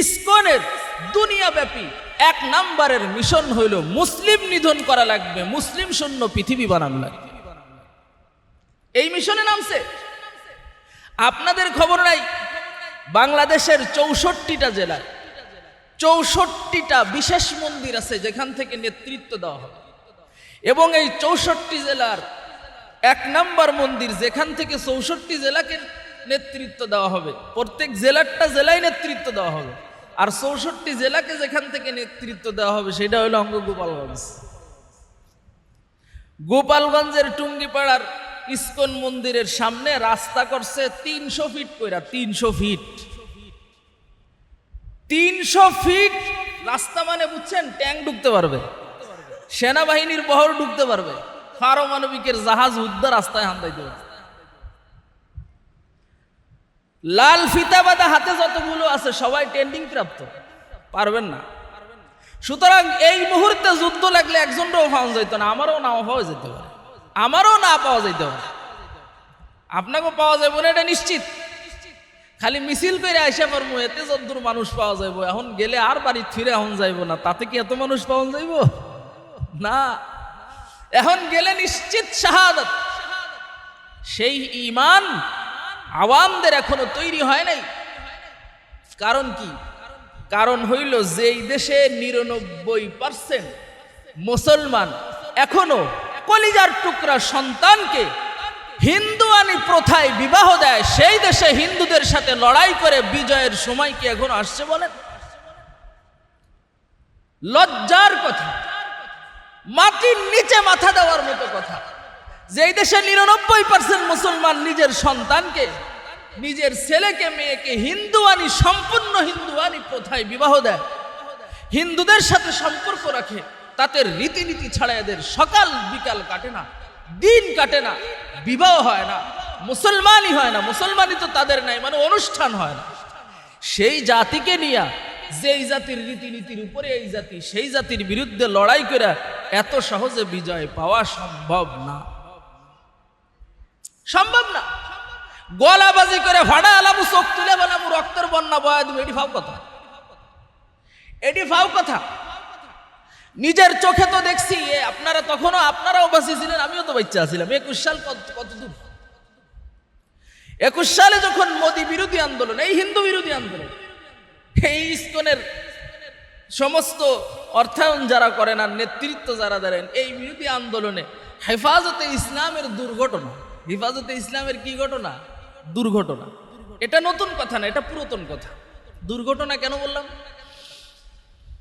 ইসকনের দুনিয়াব্যাপী এক নাম্বারের মিশন হইল মুসলিম নিধন করা লাগবে, মুসলিম শূন্য পৃথিবী বানানো লাগবে। এই মিশনে নামছে। আপনাদের খবর নাই, বাংলাদেশের চৌষট্টিটা জেলায় চৌষট্টিটা বিশেষ মন্দির আছে যেখান থেকে নেতৃত্ব দেওয়া হবে। এবং এই চৌষট্টি জেলার এক নাম্বার মন্দির যেখান থেকে চৌষট্টি জেলাকে নেতৃত্ব দেওয়া হবে, প্রত্যেক জেলারটা জেলায় নেতৃত্ব দেওয়া হবে। আর চৌষট্টি জেলাকে যেখান থেকে নেতৃত্ব দেওয়া হবে, সেটা হলো অঙ্গ গোপালগঞ্জ। গোপালগঞ্জের টুঙ্গিপাড়ার ইস্কন মন্দিরের সামনে রাস্তা করছে তিনশো ফিট কইরা, তিনশো ফিট। তিনশো ফিট রাস্তা মানে বুঝছেন, ট্যাঙ্ক ঢুকতে পারবে, সেনাবাহিনীর বহর ঢুকতে পারবে পারমাণবিকের জাহাজ উদ্ধার রাস্তায় হান্দাইতে পারবে লাল ফিতা বাঁধা হাতে যতগুলো আছে, সবাই ট্রেন্ডিং প্রাপ্ত। পারবেন না। সুতরাং এই মুহূর্তে যুদ্ধ লাগলে একজনটাও পাওয়া যেত না, আমারও নাও পাওয়া যেতে পারে। আমারও না পাওয়া যেতে পারে। আপনাকেও পাওয়া যাবে না, এটা নিশ্চিত। খালি মিছিল করে আইসা পারব, এতে যদ্দূর মানুষ পাওয়া যাইব, এখন গেলে আর বাড়ি ফিরে এখন যাইব না, তাতে কি এত মানুষ পাওয়া যাইব? না। এখন গেলে নিশ্চিত শাহাদত। সেই ইমান আওয়ামদের এখনও তৈরি হয় নাই। কারণ কি? কারণ হইল যেই দেশে নিরানব্বই পার্সেন্ট মুসলমান এখনও কলিজার টুকরা সন্তানকে হিন্দুয়ানি প্রথায় বিবাহ দেয়, সেই দেশে হিন্দুদের সাথে লড়াই করে বিজয়ের সময় কি এখন আসছে বলেন? লজ্জার কথা। মাটির নিচে মাথা দেওয়ার মতো কথা। যেই দেশে নিরানব্বই পার্সেন্ট মুসলমান নিজের সন্তানকে, নিজের ছেলেকে, মেয়েকে হিন্দুয়ানি, সম্পূর্ণ হিন্দুয়ানি প্রথায় বিবাহ দেয়? হিন্দুদের সাথে সম্পর্ক রাখে তাদের রীতিনীতি ছাড়া এদের সকাল বিকাল কাটে না, দিন কাটে না, বিবাহ হয় না, মুসলমানই হয় না, মুসলমানই তো তাদের নাই মানে অনুষ্ঠান হয় না। সেই জাতিকে নিয়ে, যেই জাতির রীতিনীতির উপরে এই জাতি, সেই জাতির বিরুদ্ধে লড়াই করে এত সহজে বিজয় পাওয়া সম্ভব না। সম্ভব না। গলাবাজি করে ভাড়া আলামু চোখ তুলে বলামু রক্তের বন্যা, বয়া দিব এটি ফাও কথা। এটি ফাও কথা। নিজের চোখে তো দেখছি আপনারা তখনও আপনারাও বাঁচি ছিলেন আমিও তো বাচ্চা ছিলাম একুশ সাল কত দূর? একুশ সালে যখন মোদী বিরোধী আন্দোলন, এই হিন্দু বিরোধী আন্দোলন, এই ইস্কনের সমস্ত অর্থায়ন যারা করেন আর নেতৃত্ব যারা দেন এই বিরোধী আন্দোলনে হেফাজতে ইসলামের দুর্ঘটনা হেফাজতে ইসলামের কি ঘটনা? দুর্ঘটনা। এটা নতুন কথা না, এটা পুরাতন কথা। দুর্ঘটনা কেন বললাম?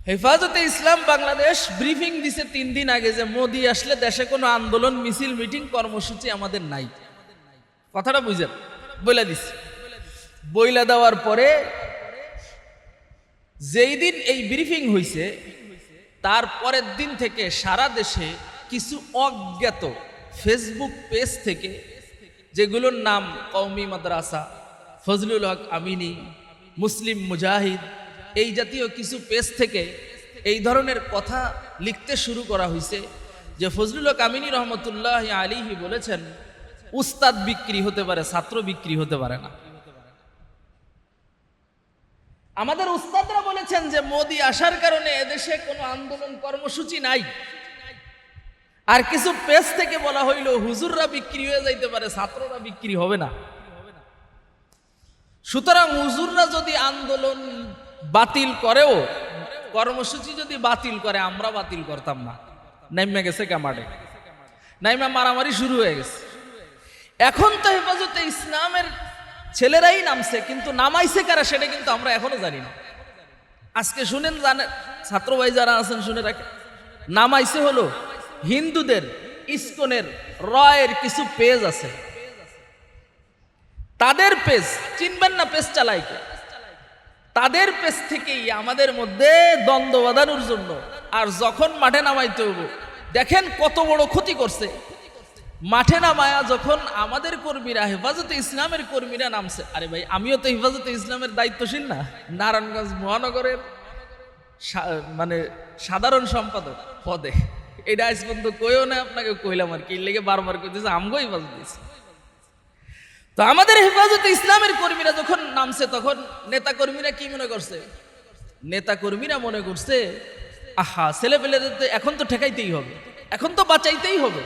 হেফাজতে ইসলাম বাংলাদেশ ব্রিফিং দিছে তিন দিন আগে যে মোদি আসলে দেশে কোনো আন্দোলন, মিছিল, মিটিং, কর্মসূচি আমাদের নাই। কথাটা বুঝেন, বইলা দিছি। বইলা দেওয়ার পরে যেই দিন এই ব্রিফিং হইছে, তার পরের দিন থেকে সারা দেশে কিছু অজ্ঞাত ফেসবুক পেজ থেকে যেগুলোর নাম কওমি মাদ্রাসা, ফজলুল হক আমিনী, মুসলিম মুজাহিদ, এই জাতীয় কিছু পেজ থেকে এই ধরনের কথা লিখতে শুরু করা হয়েছে যে ফজলুল হক আমিনী রহমতুল্লাহ আলিহি বলেছেন, উস্তাদ বিক্রি হতে পারে, ছাত্র বিক্রি হতে পারে না। আমাদের উস্তাদরা বলেছেন যে মোদি আসার কারণে এদেশে কোনো আন্দোলন কর্মসূচি নাই। আর কিছু পেজ থেকে বলা হইল, হুজুররা বিক্রি হয়ে যাইতে পারে, ছাত্ররা বিক্রি হবে না। সুতরাং হুজুররা যদি আন্দোলন বাতিল করেও, কর্মসূচি যদি বাতিল করে, আমরা বাতিল করতাম না। নাইমা গেছে কামাডে নাইমা মারামারি শুরু হয়ে গেছে। এখন তো হেফাজতে ইসলামের ছেলেরাই নামছে, কিন্তু নামাইছে কারা সেটা কিন্তু আমরা এখনও জানি না। আজকে শুনেন জানেন ছাত্র ভাই যারা আছেন, শুনে রাখেন। নামাইছে হলো। হিন্দুদের ইস্কনের রয়ের কিছু পেজ আছে। তাদের পেজ, চিনবেন না পেজ চালাইকে তাদের পেজ থেকেই আমাদের মধ্যে দ্বন্দ্ব বাঁধানোর জন্য। আর যখন মাঠে নামাইতে হব দেখেন কত বড় ক্ষতি করছে। মাঠে নামায়া যখন আমাদের কর্মীরা, হেফাজতে ইসলামের কর্মীরা নামছে, আরে ভাই, আমিও তো হেফাজতে ইসলামের দায়িত্বশীল না। নারায়ণগঞ্জ মহানগরের মানে সাধারণ সম্পাদক পদে। এটা আজ পর্যন্ত কইও না, আপনাকে কইলাম আর কি। লেগে বারবার কইতেছে আমগো হেফাজতে দিয়েছে। তো আমাদের হেফাজতে ইসলামের কর্মীরা যখন নামছে, তখন নেতা কর্মীরা কি মনে করছে? নেতা কর্মীরা মনে করছে, আহা ছেলে পেলেদের তো এখন তো ঠেকাইতেই হবে। এখন তো বাঁচাইতেই হবে।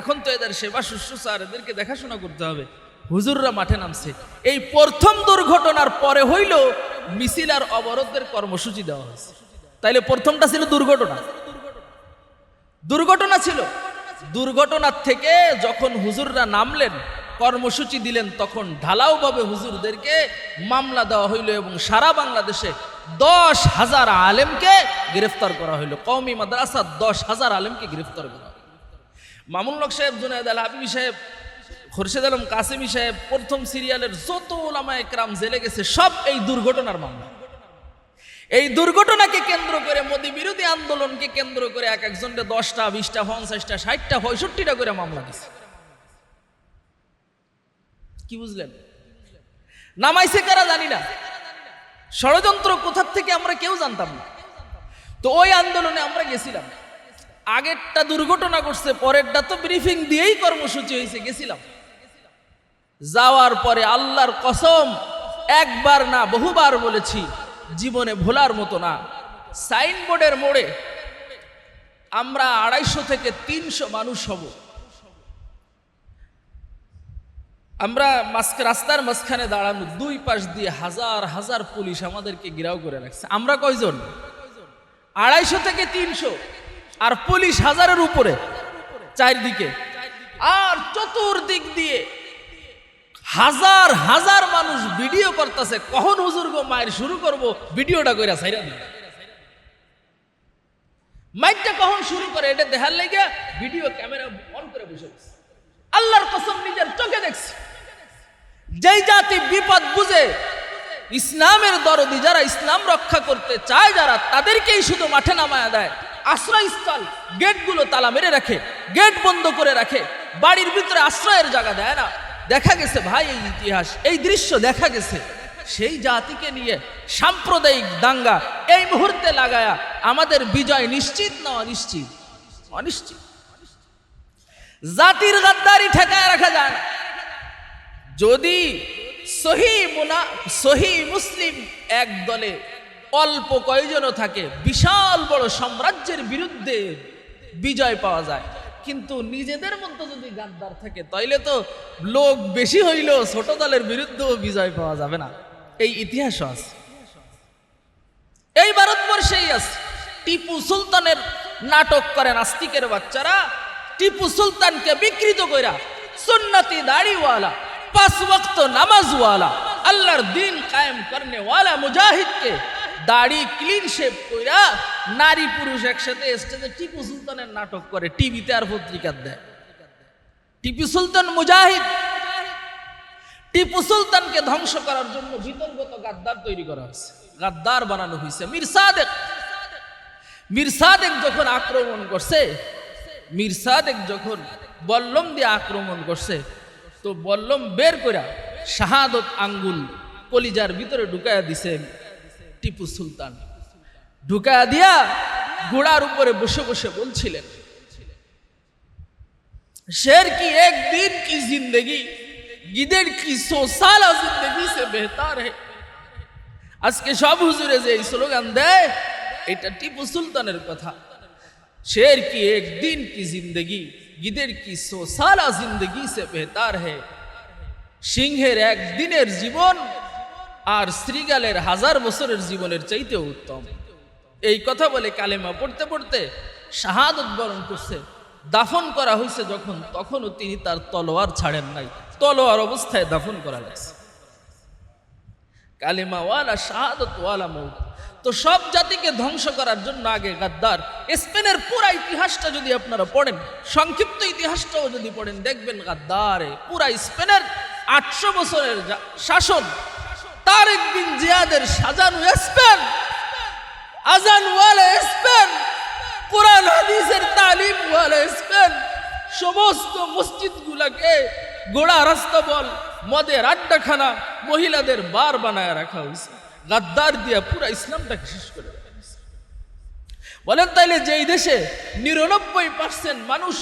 এখন তো এদের সেবা শুশ্রূষা এদেরকে দেখাশোনা করতে হবে। হুজুররা মাঠে নামছে। এই প্রথম দুর্ঘটনার পরে হইল মিছিল আর অবরোধের কর্মসূচি দেওয়া হয়েছে। তাইলে প্রথমটা ছিল দুর্ঘটনা। দুর্ঘটনা ছিল। দুর্ঘটনার থেকে যখন হুজুররা নামলেন, কর্মসূচি দিলেন, তখন ঢালাওভাবে হুজুরদেরকে মামলা দেওয়া হইল এবং সারা বাংলাদেশে দশ হাজার আলেমকে গ্রেফতার করা হইল। কওমি মাদ্রাসা দশ হাজার আলেমকে গ্রেফতার করা হইল। মামুন হক সাহেব, জুনায়দ আল হাবিবি সাহেব, খোরশেদ আলম কাসেমি সাহেব, প্রথম সিরিয়ালের যত ওলামা একরাম জেলে গেছে, সব এই দুর্ঘটনার মামলা। এই দুর্ঘটনাকে কেন্দ্র করে মোদী বিরোধী আন্দোলনকে কেন্দ্র করে এক একজনকে দশটা, বিশটা, পঞ্চাশটা, ষাটটা, পঁয়ষট্টিটা করে মামলা দিছে। কি বুঝলেন? নামাইছে কারা জানি না। ষড়যন্ত্র কোথার থেকে আমরা কেউ জানতাম না। তো ওই আন্দোলনে আমরা গেছিলাম। আগেরটা দুর্ঘটনা করছে পরেরটা তো ব্রিফিং দিয়েই কর্মসূচি হয়েছে, গেছিলাম। যাওয়ার পরে আল্লাহর কসম, একবার না, বহুবার বলেছি জীবনে ভোলার মতো না। সাইনবোর্ডের মোড়ে আমরা আড়াইশো থেকে তিনশো মানুষ হব। আমরা মাঝকে রাস্তার মাঝখানে দাঁড়ানো, দুই পাশ দিয়ে হাজার হাজার পুলিশ আমাদেরকে গিরাও করে রাখছে। আমরা কয়জন? আড়াইশো থেকে তিনশো। আর পুলিশ হাজারের উপরে, চারদিকে। আর চতুর্দিক দিয়ে হাজার হাজার মানুষ ভিডিও করতেছে, কখন হুজুর গো মায়ের শুরু করব? ভিডিওটা কইরা সাইরা দিই মাইকটা কখন শুরু করে? এটা দেখার লাগে ভিডিও ক্যামেরা অন করে বসে। আল্লাহর কসম, নিজের চোখে দেখছি। যেই জাতি বিপদ বুঝে, ইসলামের দরদি যারা ইসলাম রক্ষা করতে চায় যারা, তাদেরকেই শুধু মাঠে নামায়া দেয়। আশ্রয়স্থল, গেটগুলো তালা মেরে রাখে, গেট বন্ধ করে রাখে, বাড়ির ভিতরে আশ্রয়ের জায়গা দেয় না। দেখা গেছে ভাই, এই ইতিহাস, এই দৃশ্য দেখা গেছে। সেই জাতিকে নিয়ে সাম্প্রদায়িক দাঙ্গা এই মুহূর্তে লাগায়া আমাদের বিজয় নিশ্চিত না অনিশ্চিত? অনিশ্চিত। জাতির গাদ্দারি ঠেকায় রাখা যায় না। যদি সহি মুনা, সহি মুসলিম এক দলে অল্প কয়জনও থাকে, বিশাল বড় সাম্রাজ্যের বিরুদ্ধে বিজয় পাওয়া যায়। কিন্তু নিজেদের মধ্যে যদি গাদ্দার থাকে, তাইলে তো লোক বেশি হইলেও ছোট দলের বিরুদ্ধেও বিজয় পাওয়া যাবে না। এই ইতিহাস আছে। এই ভারতবর্ষেই আছে। টিপু সুলতানের নাটক করে নাস্তিকের বাচ্চারা। টিপু সুলতানকে বিকৃত কইরা সুন্নতি দাড়িওয়ালা, পাঁচ ওয়াক্ত নামাজওয়ালা, আল্লাহর দিন কায়েম করনে ওয়ালা মুজাহিদকে দাড়ি ক্লিন শেপ কইরা নারী পুরুষ একসাথে স্টেজে টিপু সুলতানের নাটক করে, টিভিতে আর পত্রিকার দেয়। টিপু সুলতান মুজাহিদ। টিপু সুলতানকে ধ্বংস করার জন্য বিতর্গত গাদ্দার তৈরি করা হয়েছে। গাদ্দার বানানো হয়েছে মীর সাদেক। মীর সাদেক যখন আক্রমণ করছে, মীর সাদেক যখন বল্লম দিয়ে আক্রমণ করছে, তো বল্লম বের করে শাহাদত আঙ্গুল কলিজার ভিতরে ঢুকায়া দিছে টিপু সুলতান। ঢুকায়া দিয়া ঘোড়ার উপরে বসে বসে বলছিলেন शेर की एक दिन की जिंदगी गिदेड़ की सौ साल जिंदगी से बेहतर है আজকে সব হুজুরে যে এই স্লোগান দেয় এটা টিপু সুলতানের কথা শের কি এক দিন কি জিন্দগি গিদের কি সো সালা জিন্দগি সে বেহতার হে সিংহের এক দিনের জীবন আর শ্রীগালের হাজার বছরের জীবনের চাইতে উত্তম এই কথা বলে কালেমা পড়তে পড়তে শাহাদত বরণ করছে। দাফন করা হয়েছে যখন, তখনও তিনি তার তলোয়ার ছাড়েন নাই। তলোয়ার অবস্থায় দাফন করা গেছে। কালেমাওয়ালা, শাহাদতওয়ালা মৌত। তো সব জাতিকে ধ্বংস করার জন্য আগে গাদ্দার। স্পেনের পুরা ইতিহাসটা যদি আপনারা পড়েন, সংক্ষিপ্ত ইতিহাসটাও যদি পড়েন, দেখবেন গাদ্দারে পুরা স্পেনের আটশো বছরের শাসন, তারেক বিন জিয়াদের সাজানো স্পেন। আজান ওয়ালা স্পেন কোরআন, হাদিসের তালিম ওয়ালা স্পেন সমস্ত মসজিদগুলোকে গোড়া রাস্তা বল, মদের আড্ডাখানা মহিলাদের বার বানায় রাখা হয়েছে গাদ্দার দিয়া পুরা ইসলামটাকে শেষ করে। বলেন তাইলে যেই দেশে নিরানব্বই পার্সেন্ট মানুষ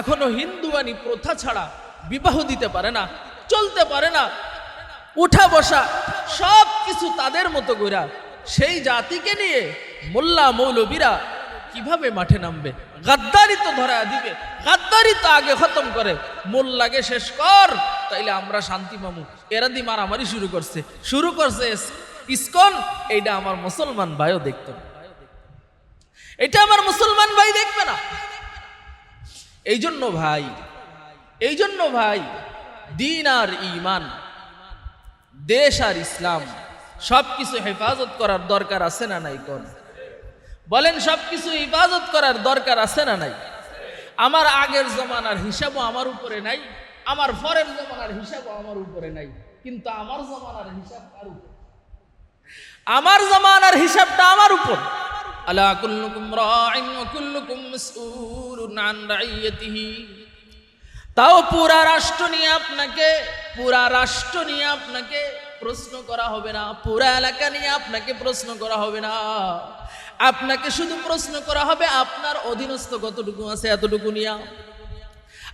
এখনও হিন্দুয়ানি প্রথা ছাড়া বিবাহ দিতে পারে না, চলতে পারে না, উঠা বসা সব কিছু তাদের মতো কইরা সেই জাতিকে নিয়ে মোল্লা মৌলবীরা কীভাবে মাঠে নামবে? গাদ্দারি তো ধরা দিবে। গাদ্দারি তো আগে খতম করে। মোল্লাকে শেষ কর, তাইলে আমরা শান্তি পাবো এরা দি মারামারি শুরু করছে। শুরু করছে ইস- ইসকন। এইটা আমার মুসলমান ভাইও দেখতো। এটা আমার মুসলমান ভাই দেখবে না। এই জন্য ভাই এই জন্য ভাই, দিন আর ইমান, দেশ আর ইসলাম সব কিছু হেফাজত করার দরকার আছে না নাই কোন? বলেন সব কিছু হেফাজত করার দরকার আছে না নাই? আমার আগের জমানার হিসাবও আমার উপরে নাই, আমার পরের জমানার হিসাবও আমার উপরে নাই, কিন্তু আমার জমানার হিসাব কার উপর? আমার জমানার হিসাবটা আমার উপর। আলা কুল্লুকুম রাইন ওয়া কুল্লুকুম মাসউলুন আন রাইয়াতিহি। তাও পুরা রাষ্ট্র নিয়ে আপনাকে, পুরা রাষ্ট্র নিয়ে আপনাকে প্রশ্ন করা হবে না। পুরা এলাকা নিয়ে আপনাকে প্রশ্ন করা হবে না। আপনাকে শুধু প্রশ্ন করা হবে, আপনার অধীনস্থ কতটুকু আছে এতটুকু নিয়া।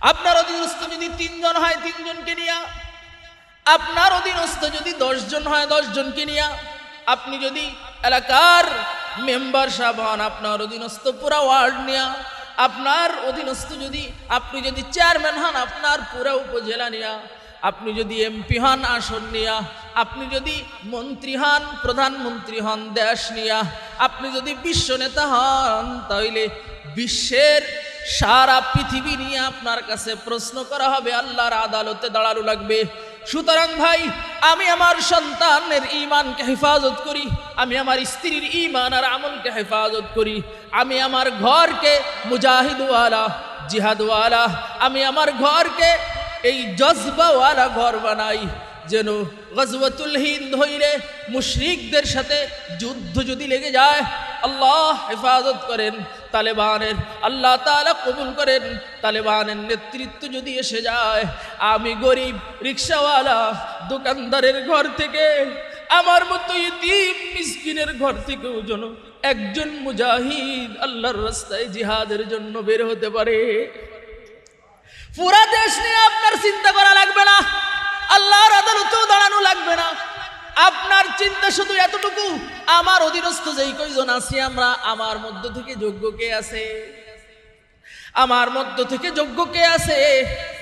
আপনার অধীনস্থ যদি তিনজন হয়, তিনজনকে নিয়া। আপনার অধীনস্থ যদি দশজন হয়, দশজনকে নিয়া। আপনি যদি এলাকার মেম্বার সাহেব হন, আপনার অধীনস্থ পুরা ওয়ার্ড নিয়া। আপনার অধীনস্থ যদি, আপনি যদি চেয়ারম্যান হন, আপনার পুরা উপজেলা নিয়া। আপনি যদি এমপি হন, আসন নিয়া। আপনি যদি মন্ত্রী হন, প্রধানমন্ত্রী হন, দেশ নিয়া। আপনি যদি বিশ্ব নেতা হন তাহলে বিশ্বের সারা পৃথিবী নিয়ে আপনার কাছে প্রশ্ন করা হবে, আল্লাহর আদালতে দাঁড়ানো লাগবে। সুতরাং ভাই, আমি আমার সন্তানের ইমানকে হেফাজত করি, আমি আমার স্ত্রীর ইমান আর আমলকে হেফাজত করি, আমি আমার ঘরকে মুজাহিদওয়ালা, জিহাদওয়ালা, আমি আমার ঘরকে এই জজবাওয়ালা ঘর বানাই, যেন গজওয়াতুল হিন্দ হইলে মুশরিকদের সাথে যুদ্ধ যদি লেগে যায়, আল্লাহ হেফাজত করেন, তালেবানের, আল্লাহ তাআলা কবুল করেন, তালেবানের নেতৃত্ব যদি এসে যায়, আমি গরিব রিক্সাওয়ালা দোকানদারের ঘর থেকে, আমার মতো ইতিম মিসকিনের ঘর থেকেও যেন একজন মুজাহিদ আল্লাহর রাস্তায় জিহাদের জন্য বের হতে পারে। পুরা দেশ নিয়ে আপনার চিন্তা করা লাগবে না। আল্লাহর আদালতেও দাঁড়ানো লাগবে না। আপনার চিন্তা শুধু এতটুকু, আমার অধীনস্থ যেই কয়জন আছি আমরা, আমার মধ্য থেকে যোগ্য কে আছে? আমার মধ্য থেকে যোগ্য কে আছে?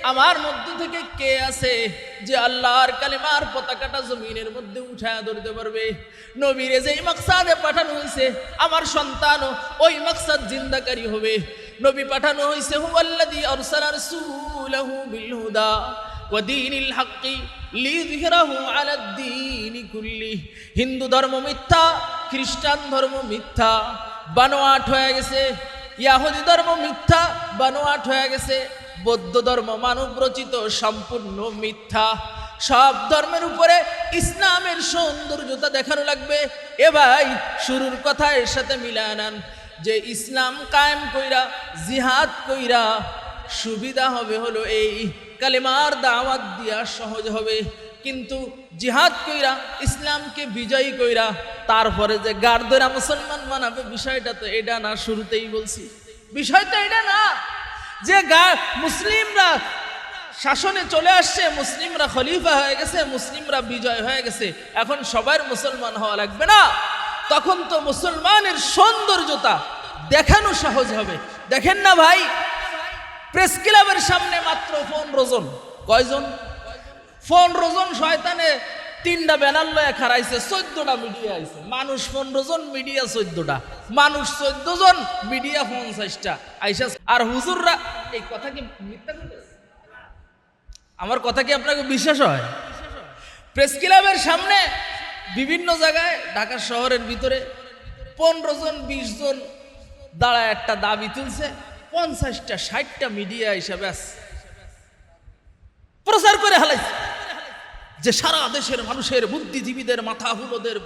আমার মধ্য থেকে কে আছে যে আল্লাহর কালেমার পতাকাটা জমিনের মধ্যে উঠায় ধরতে পারবে? নবীরে যেই মাকসাদে পাঠানো হয়েছে আমার সন্তানও ওই মাকসাদ জিন্দাকারী হবে। নবী পাঠানো হয়েছে হুয়াল্লাযী আরসালা রাসূলাহু বিল হুদা ওয়া দীনিল হাক্কি লিযহিরাহু কুল্লি হিন্দু ধর্ম মিথ্যা, খ্রিস্টান ধর্ম মিথ্যা, বানোয়াট হয়ে গেছে। ইয়াহুদি ধর্ম মিথ্যা, বানোয়াট হয়ে গেছে। বৌদ্ধ ধর্ম মানব রচিত, সম্পূর্ণ মিথ্যা। সব ধর্মের উপরে ইসলামের সৌন্দর্যতা দেখানো লাগবে। এ ভাই, শুরুর কথা এর সাথে মিলায় নেন। যে ইসলাম কায়েম কইরা, জিহাদ কইরা, সুবিধা হবে হলো এই। কালেমার দাওয়াত দিয়া সহজ হবে। কিন্তু জিহাদ কইরা, ইসলামকে বিজয়ী কইরা, তারপরে যে গার্দরা মুসলমান মানাবে বিষয়টা তো এটা না, শুরুতেই বলছি। বিষয়টা এটা না, যে গা, মুসলিমরা শাসনে চলে আসছে, মুসলিমরা খলিফা হয়ে গেছে, মুসলিমরা বিজয় হয়ে গেছে, এখন সবার মুসলমান হওয়া লাগবে না। তখন তো মুসলমানের সৌন্দর্যতা দেখানো সহজ হবে। দেখেন না ভাই প্রেস ক্লাবের সামনে মাত্র পনেরো জন কয়জন? পনেরো জন শয়তানে তিনটা ব্যানার লয়ে খারাইছে চোদ্দটা মিডিয়া আইছে। মানুষ পনেরো জন মিডিয়া চোদ্দটা। মানুষ চোদ্দ জন মিডিয়া পঞ্চাশটা আইসা আর হুজুররা এই কথা কি মিথ্যা আমার কথা কি আপনাকে বিশ্বাস হয়? প্রেস ক্লাবের সামনে বিভিন্ন জায়গায় ঢাকা শহরের ভিতরে পনেরো জন, বিশ জন দাঁড়ায় একটা দাবি তুলছে, পঞ্চাশটা, ষাটটা মিডিয়া হিসাবে প্রচার করে হালাইছে। যে সারা দেশের মানুষের বুদ্ধিজীবীদের মাথা হুলোদের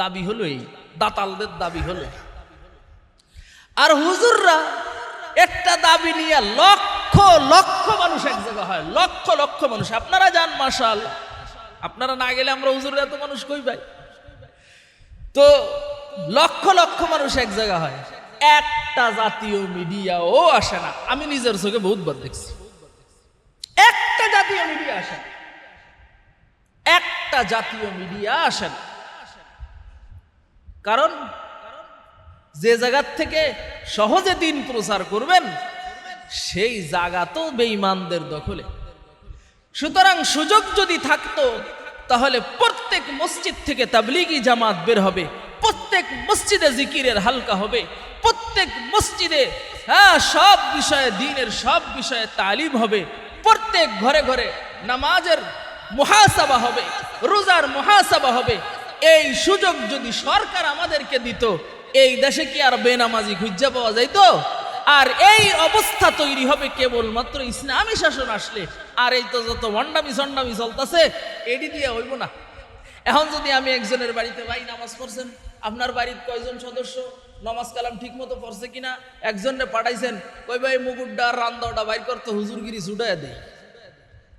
দাবি হলো এই, দাতালদের দাবি হলো আর হুজুররা একটা দাবি নিয়ে লক্ষ লক্ষ মানুষ এক জায়গা হয়, লক্ষ লক্ষ মানুষ। আপনারা যান মাসাল আপনারা না গেলে আমরা হুজুরের এত মানুষ কই ভাই? তো লক্ষ লক্ষ মানুষ এক জায়গা হয়। একটা জাতীয় মিডিয়াও আসে না। আমি নিজের চোখে বহুতবার দেখছি। একটা জাতীয় মিডিয়া আসে না। একটা জাতীয় মিডিয়া আসে না। কারণ যে জায়গার থেকে সহজে দিন প্রচার করবেন, সেই জায়গা তো বেঈমানদের দখলে। সুতরাং সুযোগ যদি থাকতো, তাহলে প্রত্যেক মসজিদ থেকে তাবলিগি জামাত বের হবে, প্রত্যেক মসজিদে জিকিরের হালকা হবে, প্রত্যেক মসজিদে হ্যাঁ সব বিষয়ে, দিনের সব বিষয়ে তালিম হবে, প্রত্যেক ঘরে ঘরে নামাজের মহাসাবা হবে, রোজার মহাসাবা হবে। এই সুযোগ যদি সরকার আমাদেরকে দিত, এই দেশে কি আর বেনামাজি খুঁজা পাওয়া যাইতো? আর এই অবস্থা তৈরি হবে কেবলমাত্র ইসলামী শাসন আসলে। আর এই তো যত মন্ডামি সন্ডামি চলতেছে, এডি দিয়ে হইব না। এখন যদি আমি একজনের বাড়িতে ভাই নামাজ পড়ছেন, আপনার বাড়ির কয়জন সদস্য, নামাজ কালাম ঠিক মতো পড়ছে কিনা একজনে পাঠাইছেন, কই ভাই মুগুরডা আর রান্দাটা বাইর করতে হুজুরগিরি ছুটাই দেয়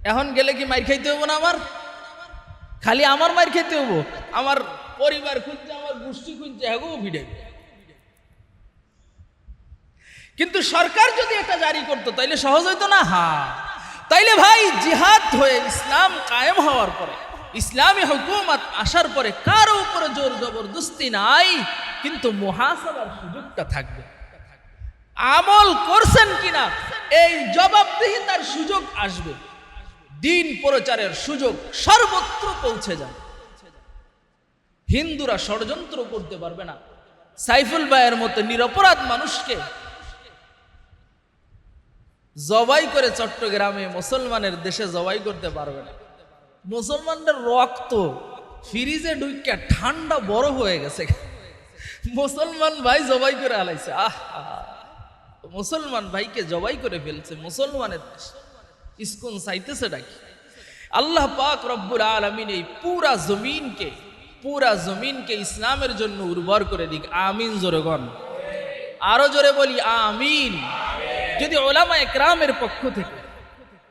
এখন গেলে কি মাইর খাইতে হব না আমার? খালি আমার মাইর খাইতে হব আমার পরিবার খুঁজছে আমার গোষ্ঠী খুঁজছে হ্যাগো ভিড়ে। কিন্তু সরকার যদি এটা জারি করতো, তাইলে সহজ হইতো না? হা। তাইলে ভাই, জিহাদ হয়ে ইসলাম কায়েম হওয়ার পরে, ইসলামী হুকুমত আসার পরে কারও উপরে জোর জবরদস্তি নাই, কিন্তু মহাসভার সুযোগটা থাকবে। আমল করছেন কিনা, এই জবাবদিহিতার সুযোগ আসবে। দিন প্রচারের সুযোগ সর্বত্র পৌঁছে যাবে। হিন্দুরা ষড়যন্ত্র করতে পারবে না। সাইফুল ভাইয়ের মতো নিরপরাধ মানুষকে জবাই করে চট্টগ্রামে মুসলমানের দেশে জবাই করতে পারবে না। মুসলমানদের রক্ত ফ্রিজে ঢুকিয়া ঠান্ডা বড় হয়ে গেছে। মুসলমান ভাই জবাই করে আলাইছে। আহ, মুসলমান ভাইকে জবাই করে ফেলছে মুসলমানের দেশ। ইস্কুন চাইতেছে ডাকি আল্লাহ পাক রব্বুল আলমিন এই পুরা জমিনকে পুরা জমিনকে ইসলামের জন্য উর্বর করে দিক। আমিন জোরগণ আরও জোরে বলি, আমিন। যদি ওলামা একরামের পক্ষ থেকে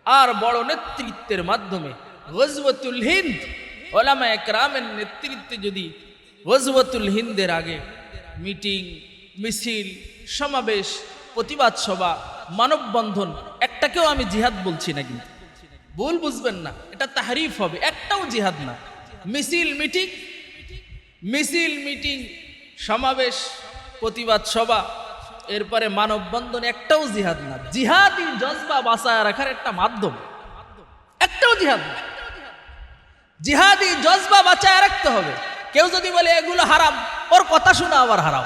আর বড় নেতৃত্বের মাধ্যমে গজবতুল হিন্দ ওলামা একরামের নেতৃত্বে যদি গজবতুল হিন্দের আগে মিটিং, মিছিল, সমাবেশ, প্রতিবাদ সভা, মানববন্ধন, একটাকেও আমি জিহাদ বলছি না কিন্তু। ভুল বুঝবেন না, এটা তাহারিফ হবে, একটাও জিহাদ না। মিছিল, মিটিং মিছিল, মিটিং, সমাবেশ, প্রতিবাদ সভা এরপরে মানববন্ধন একটাও জিহাদ না। জিহাদি জজবা বাঁচায় রাখার একটা মাধ্যম। একটাও জিহাদ না। জিহাদি জজবা বাঁচায় রাখতে হবে। কেউ যদি বলে, এগুলো হারাম। ওর কথা শোনা আবার হারাম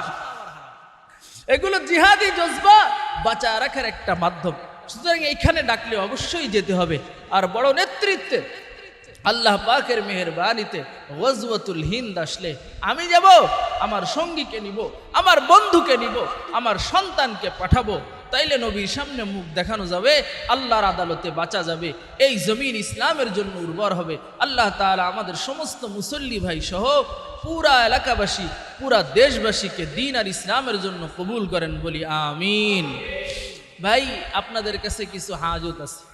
এগুলো জিহাদি জজবা বাঁচায় রাখার একটা মাধ্যম। সুতরাং এইখানে ডাকলে অবশ্যই যেতে হবে। আর বড় নেতৃত্বে আল্লাহ পাকের মেহরবানিতে গজওয়াতুল হিন্দ আসলে, আমি যাব, আমার সঙ্গীকে নিব, আমার বন্ধুকে নিব, আমার সন্তানকে পাঠাবো। তাইলে নবীর সামনে মুখ দেখানো যাবে, আল্লাহর আদালতে বাঁচা যাবে, এই জমিন ইসলামের জন্য উর্বর হবে। আল্লাহ তাআলা আমাদের সমস্ত মুসল্লি ভাই সহ পুরা এলাকাবাসী, পুরা দেশবাসীকে দিন আর ইসলামের জন্য কবুল করেন বলি, আমিন। ভাই, আপনাদের কাছে কিছু হাজত আছে।